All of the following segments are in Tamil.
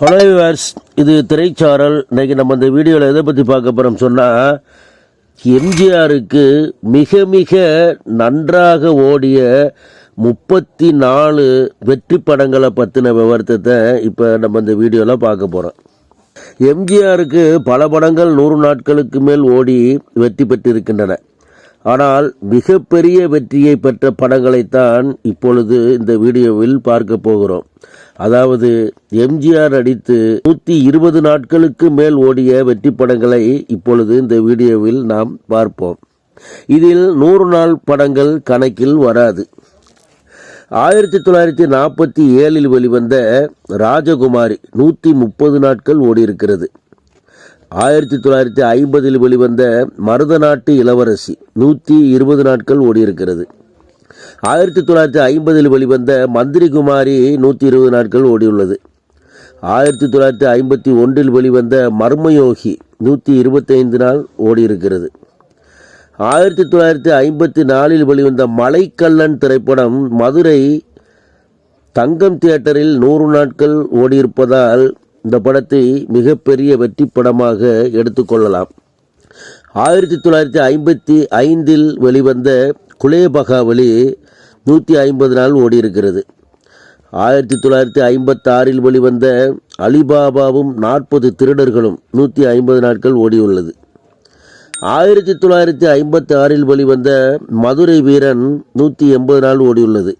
ஹலோ விவர்ஸ் இது திரைச்சாரல். இன்றைக்கி நம்ம இந்த வீடியோவில் எதை பற்றி பார்க்க போகிறோம் சொன்னால் எம்ஜிஆருக்கு மிக மிக நன்றாக ஓடிய முப்பத்தி நாலு வெற்றி படங்களை பற்றின விவரத்தை இப்போ நம்ம இந்த வீடியோவில் பார்க்க போகிறோம் எம்ஜிஆருக்கு பல படங்கள் நூறு நாட்களுக்கு மேல் ஓடி வெற்றி பெற்றிருக்கின்றன. ஆனால் மிகப்பெரிய வெற்றியை பெற்ற படங்களைத்தான் இப்பொழுது இந்த வீடியோவில் பார்க்க போகிறோம். அதாவது எம்ஜிஆர் நடித்து நூற்றி இருபது நாட்களுக்கு மேல் ஓடிய வெற்றி படங்களை இப்பொழுது இந்த வீடியோவில் நாம் பார்ப்போம். இதில் நூறு நாள் படங்கள் கணக்கில் வராது. ஆயிரத்தி தொள்ளாயிரத்தி நாற்பத்தி ஏழில் வெளிவந்த ராஜகுமாரி நூற்றி முப்பது நாட்கள் ஓடியிருக்கிறது. ஆயிரத்தி தொள்ளாயிரத்தி ஐம்பதில் வெளிவந்த மருதநாட்டு இளவரசி நூற்றி இருபது நாட்கள் ஓடியிருக்கிறது. ஆயிரத்தி தொள்ளாயிரத்தி ஐம்பதில் வெளிவந்த மந்திரி குமாரி நூற்றி இருபது நாட்கள் ஓடியுள்ளது. ஆயிரத்தி தொள்ளாயிரத்தி ஐம்பத்தி ஒன்றில் வெளிவந்த மர்மயோகி நூற்றி இருபத்தைந்து நாள் ஓடியிருக்கிறது. ஆயிரத்தி தொள்ளாயிரத்தி ஐம்பத்தி நாலில் வெளிவந்த மலைக்கல்லன் திரைப்படம் மதுரை தங்கம் தியேட்டரில் நூறு நாட்கள் ஓடியிருப்பதால் இந்த படத்தை மிகப்பெரிய வெற்றி படமாக எடுத்துக்கொள்ளலாம் ஆயிரத்தி தொள்ளாயிரத்தி ஐம்பத்தி ஐந்தில் வெளிவந்த குலேபகாவலி நூற்றி ஐம்பது நாள் ஓடியிருக்கிறது. ஆயிரத்தி தொள்ளாயிரத்தி ஐம்பத்தாறில் வெளிவந்த அலிபாபாவும் நாற்பது திருடர்களும் நூற்றி ஐம்பது நாட்கள் ஓடியுள்ளது. ஆயிரத்தி தொள்ளாயிரத்தி ஐம்பத்தி ஆறில் வெளிவந்த மதுரை வீரன் நூற்றி எண்பது நாள் ஓடியுள்ளது.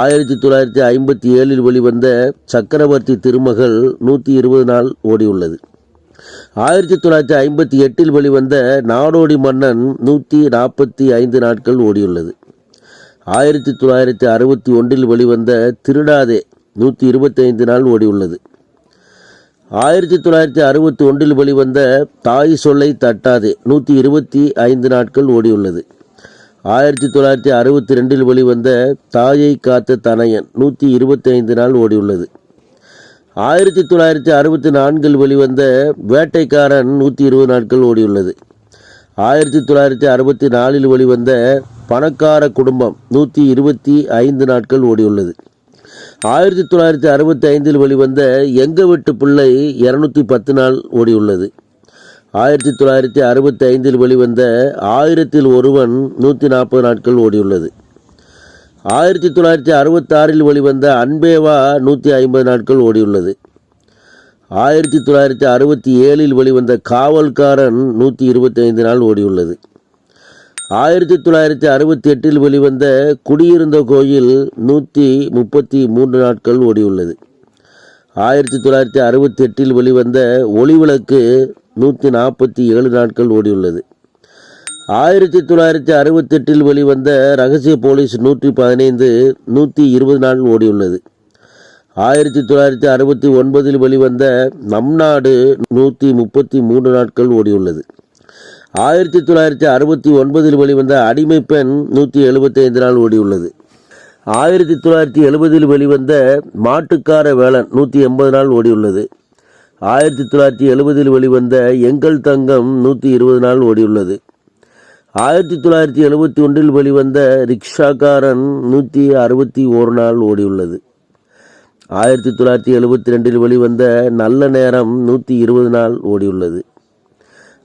ஆயிரத்தி தொள்ளாயிரத்தி ஐம்பத்தி ஏழில் வெளிவந்த சக்கரவர்த்தி திருமகள் நூற்றி இருபது நாள் ஓடியுள்ளது. ஆயிரத்தி தொள்ளாயிரத்தி ஐம்பத்தி எட்டில் வெளிவந்த நாடோடி மன்னன் நூற்றி நாற்பத்தி ஐந்து நாட்கள் ஓடியுள்ளது. ஆயிரத்தி தொள்ளாயிரத்தி அறுபத்தி ஒன்றில் வெளிவந்த திருடாதே நூற்றி இருபத்தைந்து நாள் ஓடியுள்ளது. ஆயிரத்தி தொள்ளாயிரத்தி அறுபத்தி ஒன்றில் வெளிவந்த தாய் சொல்லை தட்டாதே நூற்றி இருபத்தி ஐந்து நாட்கள் ஓடியுள்ளது. ஆயிரத்தி தொள்ளாயிரத்தி அறுபத்தி ரெண்டில் வெளிவந்த தாயை காத்த தனையன் நூற்றி இருபத்தி ஐந்து நாள் ஓடியுள்ளது. ஆயிரத்தி தொள்ளாயிரத்தி அறுபத்தி நான்கில் வெளிவந்த வேட்டைக்காரன் நூற்றி இருபது நாட்கள் ஓடியுள்ளது. ஆயிரத்தி தொள்ளாயிரத்தி அறுபத்தி நாலில் வெளிவந்த பணக்கார குடும்பம் நூற்றி இருபத்தி ஐந்து நாட்கள் ஓடியுள்ளது. ஆயிரத்தி தொள்ளாயிரத்தி அறுபத்தி ஐந்தில் வெளிவந்த எங்க வீட்டு பிள்ளை இரநூத்தி பத்து நாள் ஓடியுள்ளது. ஆயிரத்தி தொள்ளாயிரத்தி அறுபத்தி ஐந்தில் வெளிவந்த ஆயிரத்தில் ஒருவன் நூற்றி நாற்பது நாட்கள் ஓடியுள்ளது. ஆயிரத்தி தொள்ளாயிரத்தி அறுபத்தாறில் வெளிவந்த அன்பேவா நூற்றி ஐம்பது நாட்கள் ஓடியுள்ளது. ஆயிரத்தி தொள்ளாயிரத்தி அறுபத்தி ஏழில் வெளிவந்த காவல்காரன் நூற்றி இருபத்தி ஐந்து நாள் ஓடியுள்ளது. ஆயிரத்தி தொள்ளாயிரத்தி அறுபத்தி எட்டில் வெளிவந்த குடியிருந்த கோயில் நூற்றி முப்பத்தி மூன்று நாட்கள் ஓடியுள்ளது. ஆயிரத்தி தொள்ளாயிரத்தி அறுபத்தி எட்டில் வெளிவந்த ஒளிவிளக்கு நூற்றி நாற்பத்தி ஏழு நாட்கள் ஓடியுள்ளது. ஆயிரத்தி தொள்ளாயிரத்தி அறுபத்தெட்டில் வெளிவந்த ரகசிய போலீஸ் நூற்றி பதினைந்து நூற்றி இருபது நாள் ஓடியுள்ளது ஆயிரத்தி தொள்ளாயிரத்தி அறுபத்தி ஒன்பதில் வெளிவந்த நம் நாடு நூற்றி முப்பத்தி மூன்று நாட்கள் ஓடியுள்ளது. ஆயிரத்தி தொள்ளாயிரத்தி அறுபத்தி ஒன்பதில் வெளிவந்த அடிமை பெண் நூற்றி எழுபத்தி ஐந்து நாள் ஓடியுள்ளது. ஆயிரத்தி தொள்ளாயிரத்தி எழுபதில் வெளிவந்த மாட்டுக்கார வேளன் நூற்றி எண்பது நாள் ஓடியுள்ளது. ஆயிரத்தி தொள்ளாயிரத்தி எழுபதில் வெளிவந்த எங்கள் தங்கம் நூற்றி இருபது நாள் ஓடியுள்ளது. ஆயிரத்தி தொள்ளாயிரத்தி எழுபத்தி ஒன்றில் வெளிவந்த ரிக்ஷாக்காரன் நூற்றி அறுபத்தி ஓரு நாள் ஓடியுள்ளது. ஆயிரத்தி தொள்ளாயிரத்தி எழுபத்தி ரெண்டில் வெளிவந்த நல்ல நேரம் நூற்றி இருபது நாள் ஓடியுள்ளது.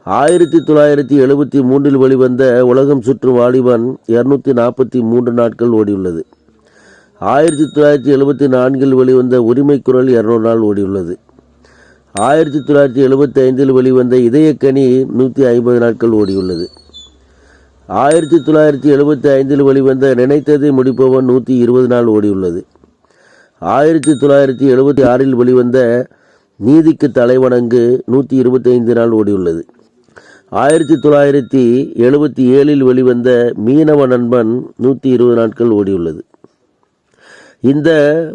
ஆயிரத்தி தொள்ளாயிரத்தி எழுபத்தி மூன்றில் வெளிவந்த உலகம் சுற்றும் வாலிபன் இரநூத்தி நாற்பத்தி மூன்று நாட்கள் ஓடியுள்ளது. ஆயிரத்தி தொள்ளாயிரத்தி எழுபத்தி நான்கில் வெளிவந்த உரிமை குரல் இரநூறு நாள் ஓடியுள்ளது. ஆயிரத்தி தொள்ளாயிரத்தி எழுபத்தி ஐந்தில் வெளிவந்த இதயக்கனி நூற்றி ஐம்பது நாட்கள் ஓடியுள்ளது. ஆயிரத்தி தொள்ளாயிரத்தி எழுபத்தி ஐந்தில் வெளிவந்த நினைத்ததை முடிப்பவன் நூற்றி இருபது நாள் ஓடியுள்ளது. ஆயிரத்தி தொள்ளாயிரத்தி எழுபத்தி ஆறில் வெளிவந்த நீதிக்கு தலைவணங்கு நூற்றி இருபத்தைந்து நாள் ஓடியுள்ளது. ஆயிரத்தி தொள்ளாயிரத்தி எழுபத்தி ஏழில் வெளிவந்த மீனவ நண்பன் நூற்றி இருபது நாட்கள் ஓடியுள்ளது. இந்த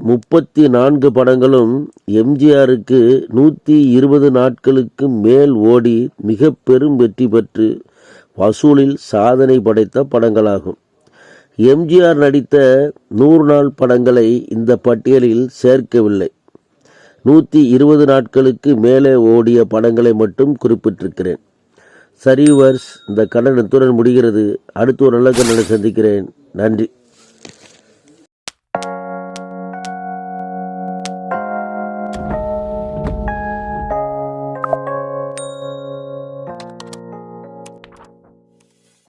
முப்பத்தி நான்கு படங்களும் எம்ஜிஆருக்கு நூற்றி இருபது நாட்களுக்கு மேல் ஓடி மிக பெரும் வெற்றி பெற்று வசூலில் சாதனை படைத்த படங்களாகும். எம்ஜிஆர் நடித்த நூறு நாள் படங்களை இந்த பட்டியலில் சேர்க்கவில்லை. நூற்றி இருபது நாட்களுக்கு மேலே ஓடிய படங்களை மட்டும் குறிப்பிட்டிருக்கிறேன். சரி வர்ஸ் இந்த கண்ணன் இத்துடன் முடிகிறது. அடுத்து ஒரு நல்ல கண்ணனை சந்திக்கிறேன். நன்றி.